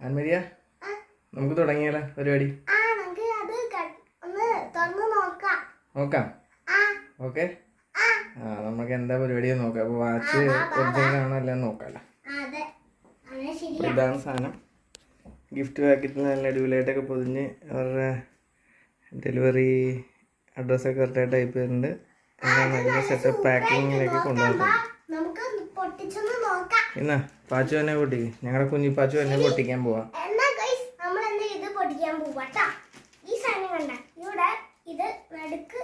ആൻമരിയ നമുക്ക് തുടങ്ങിയാലോ പരിപാടി? നോക്കാം. ഓക്കെ. ആ. നമുക്ക് എന്താ പരിപാടി നോക്കാം. അപ്പോൾ വാച്ച് ഒറിജിനൽ ആണോ നോക്കാമല്ലോ അപ്പോൾ ഇതാണ് സാധനം. ഗിഫ്റ്റ് പാക്കറ്റിൽ നല്ല അടിപൊളിയായിട്ടൊക്കെ പൊതിഞ്ഞ് അവരുടെ ഡെലിവറി അഡ്രസ്സൊക്കെ കറക്റ്റായിട്ട് ടൈപ്പ് ചെയ്തിട്ടുണ്ട് എല്ലാം നല്ല സെറ്റപ്പ് പാക്കിങ്ങിലേക്ക് കൊണ്ടുവന്നിട്ടുണ്ട്. നമുക്ക് പൊട്ടിച്ചൊന്ന് നോക്കാം. എന്നാ പാച്ചു തന്നെ പൊട്ടിക്ക്. ഞങ്ങളുടെ കുഞ്ഞി പാച്ചു തന്നെ പൊട്ടിക്കാൻ പോവാ. എന്നാ ഗൈസ് നമ്മൾ ഇത് പൊട്ടിക്കാൻ പോവാട്ടാ ഈ സാധനം കണ്ട. ഇവിടെ ഇത് നടുക്ക്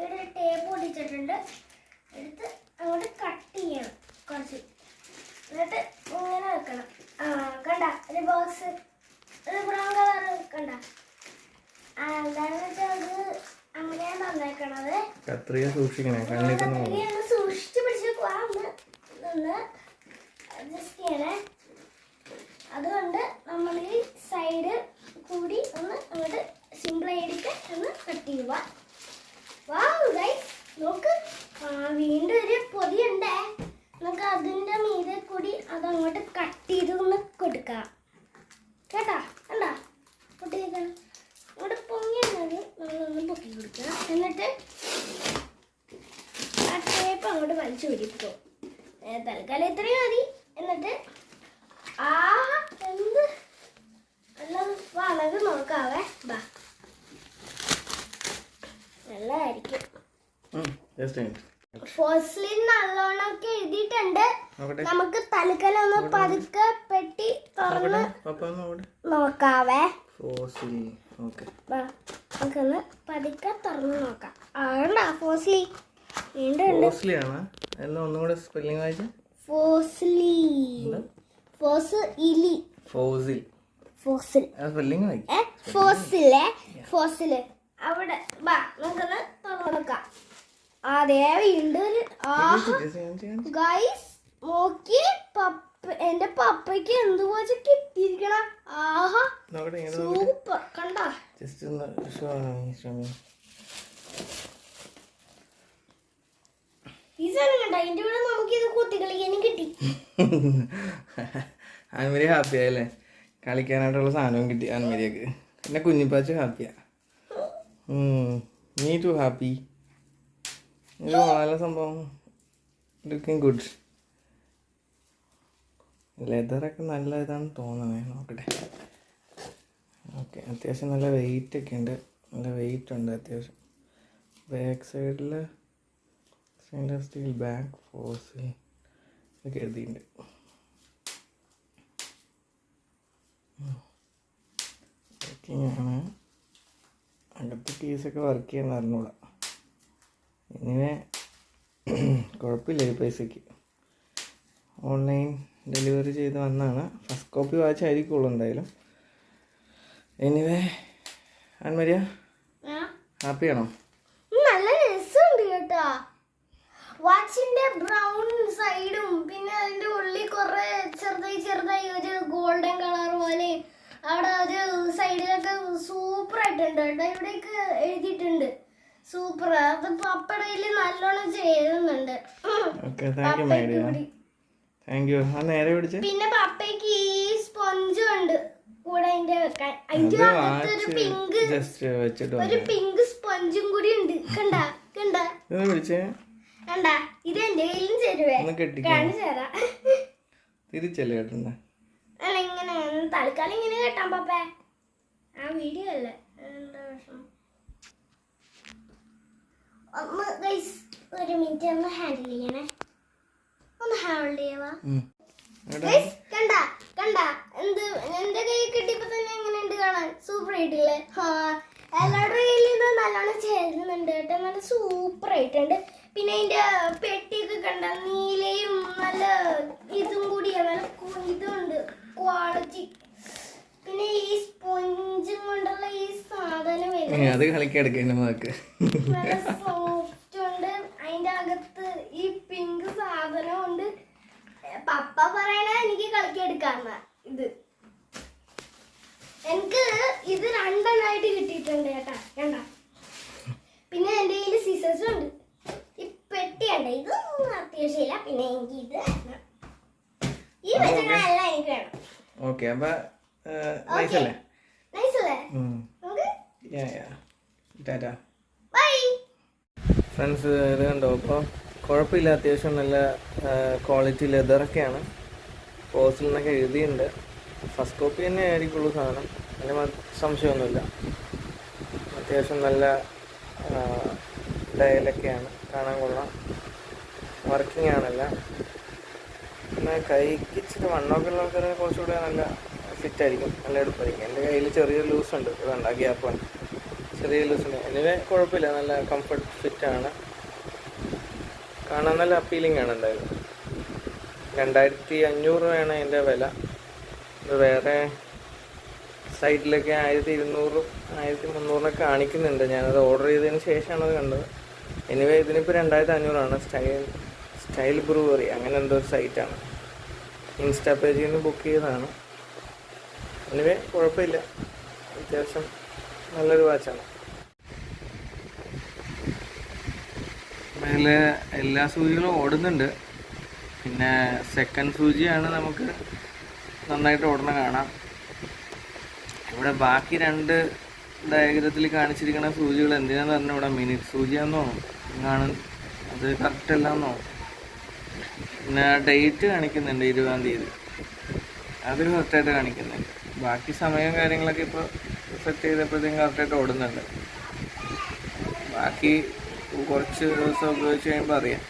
ഇവിടെ ടേപ്പ് എടുത്ത് അങ്ങോട്ട് കട്ട് ചെയ്യണം കുറച്ച്. എന്നിട്ട് ഇങ്ങനെ വെക്കണം. ആ കണ്ട ഒരു ബോക്സ് ഒരു ബ്രൗൺ കളർ കണ്ട. ആ എന്താണെന്ന് വെച്ചാൽ അത് അങ്ങനെയാണ് തന്നേക്കണത്. കത്രിക സൂക്ഷിക്കണേ കണ്ണിട്ടൊന്നും പോകും കത്രികയൊന്ന് സൂക്ഷിച്ച് പിടിച്ച് പോവാം ഒന്ന് അഡ്ജസ്റ്റ് ചെയ്യണേ അതുകൊണ്ട് നമ്മൾ ഈ സൈഡ് കൂടി ഒന്ന് അങ്ങോട്ട് സിമ്പിൾ ആയിട്ട് ഗൈസ് നോക്ക്. വീണ്ടും ഒരു പൊതിയുണ്ടേ നമുക്ക് അതിന്റെ മീതെ കൂടി അതങ്ങോട്ട് കട്ട് ചെയ്ത് ഒന്ന് കൊടുക്കാം. കേട്ടാ? കണ്ടാ? പൊട്ടിക്കണം അങ്ങോട്ട് പൊങ്ങിയത് നമ്മളൊന്ന് പൊക്കി കൊടുക്കുക എന്നിട്ട് ആ ടേപ്പ് അങ്ങോട്ട് വലിച്ചു പിടിക്കും. തൽക്കാലം ഇത്രയും മതി. എന്നിട്ട് ആ എന്ത് എല്ലാം വളത് നോക്കാവേ ബാ നല്ലതായിരിക്കും ജസ്റ്റ് ഫോസ്ലിൻ നല്ലോണമൊക്കെ എഴുതിയിട്ടുണ്ട്. നമുക്ക് തൽക്കാലം ഒന്ന് പതുക്കെ പെട്ടി തുറന്ന് നോക്കാവേ. Fossil okay. നമുക്കൊന്ന് പതുക്കെ തുറന്ന് നോക്കാം. ആണ്ടാ ഫോസ്ലി ഫോസിലി ആണ്. എല്ലാം ഒന്നും സ്പെല്ലിംഗ് വായിച്ച. ഫോസ്ലി ഫോസ് ഇലി ഫോസിൽ ഫോസിൽ സ്പെല്ലിംഗ് വായിക്കും. ഫോസിലെ ഫോസിൽ അവിടെ ബാ നമുക്കൊന്ന് ഉണ്ട് ആഹാ. ഗൈസ് നോക്കി. പപ്പ എന്റെ പപ്പയ്ക്ക് എന്തുപോലെ കിട്ടിയിരിക്കണ? ആഹാ. സൂപ്പർ കണ്ട? ഈ സാധനം കണ്ട? അതിന്റെ കൂടെ നമുക്ക് ഇത് കുത്തി കളിക്കാനും കിട്ടി. Annmary happy ആയല്ലേ? കളിക്കാനായിട്ടുള്ള സാധനവും കിട്ടി ആൻമരിയക്ക് പിന്നെ കുഞ്ഞിപ്പാച്ച ഹാപ്പിയാ നീ ടു ഹാപ്പി ഇത് വളരെ സംഭവം. ലുക്കിംഗ് ഗുഡ് ലെതറൊക്കെ നല്ല ഇതാണെന്ന് തോന്നണേ നോക്കട്ടെ. ഓക്കെ അത്യാവശ്യം നല്ല വെയിറ്റ് ഒക്കെ ഉണ്ട്. നല്ല വെയിറ്റ് ഉണ്ട് അത്യാവശ്യം. ബാക്ക് സൈഡിൽ സ്റ്റെയിൻലെസ് സ്റ്റീൽ ബാക്ക് ഫോസ് ഒക്കെ എഴുതിയിട്ടുണ്ട്. ാണ് അകത്ത് കേസൊക്കെ വർക്ക് ചെയ്യാൻ അറിഞ്ഞൂടാ. ഇങ്ങനെ കുഴപ്പമില്ല ഈ പൈസയ്ക്ക്. ഓൺലൈൻ ഡെലിവറി ചെയ്ത് വന്നാണ്. ഫസ്റ്റ് കോപ്പി വാച്ച് വായിച്ചായിരിക്കുള്ളൂ എന്തായാലും. എനിവേ ആൻമരിയ ഹാപ്പിയാണോ? നല്ല രസമുണ്ട് കേട്ടോ. വാച്ചിന്റെ ബ്രൗൺ സൈഡും പിന്നെ അതിന്റെ ഉള്ളിൽ കുറെ ചെറുതായി ചെറുതായി ഒരു ഗോൾഡൻ കളർ പോലെ അവിടെ ഒരു സൈഡിലൊക്കെ സൂപ്പർ ആയിട്ടുണ്ട് കേട്ടോ. ഇവിടേക്ക് എഴുതിയിട്ടുണ്ട്. സൂപ്പർ. അത് പപ്പടയിൽ നല്ലോണം ചെയ്യുന്നുണ്ട്. ഓക്കെ താങ്ക് യു പപ്പയ്ക്ക് മൈഡിയ താങ്ക് യു ആ നേരെ പിടിച്ച്. പിന്നെ പപ്പയ്ക്ക് ഈ സ്പോഞ്ചും ഉണ്ട്. കൂടെ അതിന്റെ വെക്കാൻ. അത് അതിന്റെ ഒരു പിങ്ക് ജസ്റ്റ് വെച്ചിട്ട് ഒരു പിങ്ക് സ്പോഞ്ചും കൂടി ഉണ്ട്. കണ്ട കണ്ട. ഇതൊന്ന് പിടിച്ചേ. കണ്ട ഇത് എന്റെ കയ്യിലും ചേരുവേ. കാണിച്ചു തരാം. തിരിച്ചല്ലേ കേട്ടണ്ട അല്ല ഇങ്ങനെ തൽക്കാലം ഇങ്ങനെ കേട്ടാ പപ്പേ. ആ വീഡിയോ അല്ലേ എന്താ വിഷമം ഒന്ന് ഗൈസ് ഒരു മിനിറ്റ് ഒന്ന് ഹാൻഡിൽ ചെയ്യണേ. ഒന്ന് ഹാൻഡിൽ ചെയ്യവാ. ഗൈസ് കണ്ട കണ്ട. എന്ത് എന്റെ കൈ കിട്ടിയപ്പോ തന്നെ എങ്ങനെയുണ്ട് കാണാൻ? സൂപ്പർ ആയിട്ടില്ലേ? ആ എല്ലാവരുടെ കയ്യിൽ ഇത് നല്ലോണം ചേരുന്നുണ്ട് കേട്ടോ. നല്ല സൂപ്പർ ആയിട്ടുണ്ട്. പിന്നെ അതിന്റെ പെട്ടിയൊക്കെ കണ്ട നീലയും നല്ല ഇതും കൂടിയാണ് നല്ല കു- ഇതുണ്ട് ക്വാളിറ്റി പിന്നെ ഈ സ്പോഞ്ചും കൊണ്ടുള്ള ഈ സാധനം വരുന്നത് അത് കളിക്കെടുക്കേണ്ട മാക്ക് നല്ല സോഫ്റ്റ് ഉണ്ട്. അതിന്റെ അകത്ത് ഈ പിങ്ക് സാധനം ഉണ്ട് പപ്പ പറയണ എനിക്ക് കളിക്കെടുക്കാന്ന ഇത്. എനിക്ക് ഇത് രണ്ടെണ്ണായിട്ട് കിട്ടിയിട്ടുണ്ട് കേട്ടാ. കണ്ട? പിന്നെ എന്റെ കയ്യിൽ സീസേഴ്സും ഉണ്ട്. ഈ പെട്ടി ഉണ്ട് ഇതൊന്നും അത്യാവശ്യമില്ല പിന്നെ എനിക്ക് ഇത് ഈ വെച്ചിട്ടുള്ള എല്ലാം എനിക്ക് വേണം. ഓക്കെ അപ്പൊ നൈസ് അല്ലേ നൈസ് അല്ലേ ഉം. നമുക്ക് yeah yeah tata bye friends ഇത് കണ്ടോ? അപ്പോൾ കുഴപ്പമില്ല. അത്യാവശ്യം നല്ല ക്വാളിറ്റി ലെതറൊക്കെയാണ് പോസ്റ്റിൽ എഴുതിയിട്ടുണ്ട്. ഫസ്റ്റ് കോപ്പി തന്നെ ആയിരിക്കുള്ളൂ സാധനം. അതിന് സംശയമൊന്നുമില്ല. അത്യാവശ്യം നല്ല ഡയലൊക്കെയാണ് കാണാൻ കൊള്ളാം. വർക്കിംഗ് ആണല്ല. പിന്നെ കൈക്ക് ഇച്ചിരി വണ്ണമൊക്കെ ഉള്ള ആൾക്കാരെ കുറച്ചുകൂടെ നല്ല ഫിറ്റ് ആയിരിക്കും. നല്ല എടുപ്പായിരിക്കും. എന്റെ കയ്യിൽ ചെറിയൊരു ലൂസ് ഉണ്ട്. ഇതുണ്ട് ഗ്യാപ്പ് ഉണ്ട് ചെറിയ ലൂസിന് എനിവേ കുഴപ്പമില്ല. നല്ല കംഫർട്ട് ഫിറ്റ് ആണ്. കാണാൻ നല്ല അപ്പീലിംഗ് ആണ് എന്തായാലും. രണ്ടായിരത്തി അഞ്ഞൂറ് രൂപയാണ് അതിന്റെ വില. ഇത് വേറെ സൈറ്റിലൊക്കെ ആയിരത്തി ഇരുന്നൂറും ആയിരത്തി മുന്നൂറിനൊക്കെ കാണിക്കുന്നുണ്ട്. ഞാനത് ഓർഡർ ചെയ്തതിന് ശേഷമാണ് അത് കണ്ടത്. എനിവേ ഇതിനിപ്പോൾ രണ്ടായിരത്തി അഞ്ഞൂറാണ് സ്റ്റൈൽ സ്റ്റൈൽ ബ്രൂവറി അങ്ങനെ എന്തോ ഒരു സൈറ്റാണ് ഇൻസ്റ്റാ പേജിൽ നിന്ന് ബുക്ക് ചെയ്തതാണ്. എനിവേ കുഴപ്പമില്ല. അത്യാവശ്യം നല്ലൊരു വാച്ചാണ് അതിൽ എല്ലാ സൂചികളും ഓടുന്നുണ്ട്. പിന്നെ സെക്കൻഡ് സൂചിയാണ് നമുക്ക് നന്നായിട്ട് ഓടണം കാണാം. ഇവിടെ ബാക്കി രണ്ട് ഡയഗ്രത്തിൽ കാണിച്ചിരിക്കുന്ന സൂചികൾ എന്തിനാന്ന് പറഞ്ഞാൽ ഇവിടെ മിനിറ്റ് സൂചിയാണെന്നോ കാണു അത് കറക്റ്റ് അല്ലാന്നോ? പിന്നെ ഡേറ്റ് കാണിക്കുന്നുണ്ട് ഇരുപതാം തീയതി. അതൊരു കറക്റ്റായിട്ട് കാണിക്കുന്നുണ്ട്. ബാക്കി സമയം കാര്യങ്ങളൊക്കെ ഇപ്പോൾ സെറ്റ് ചെയ്തപ്പോഴത്തേക്കും കറക്റ്റായിട്ട് ഓടുന്നുണ്ട്. ബാക്കി കുറച്ച് ദിവസം ഉപയോഗിച്ച് കഴിയുമ്പോൾ അറിയാം.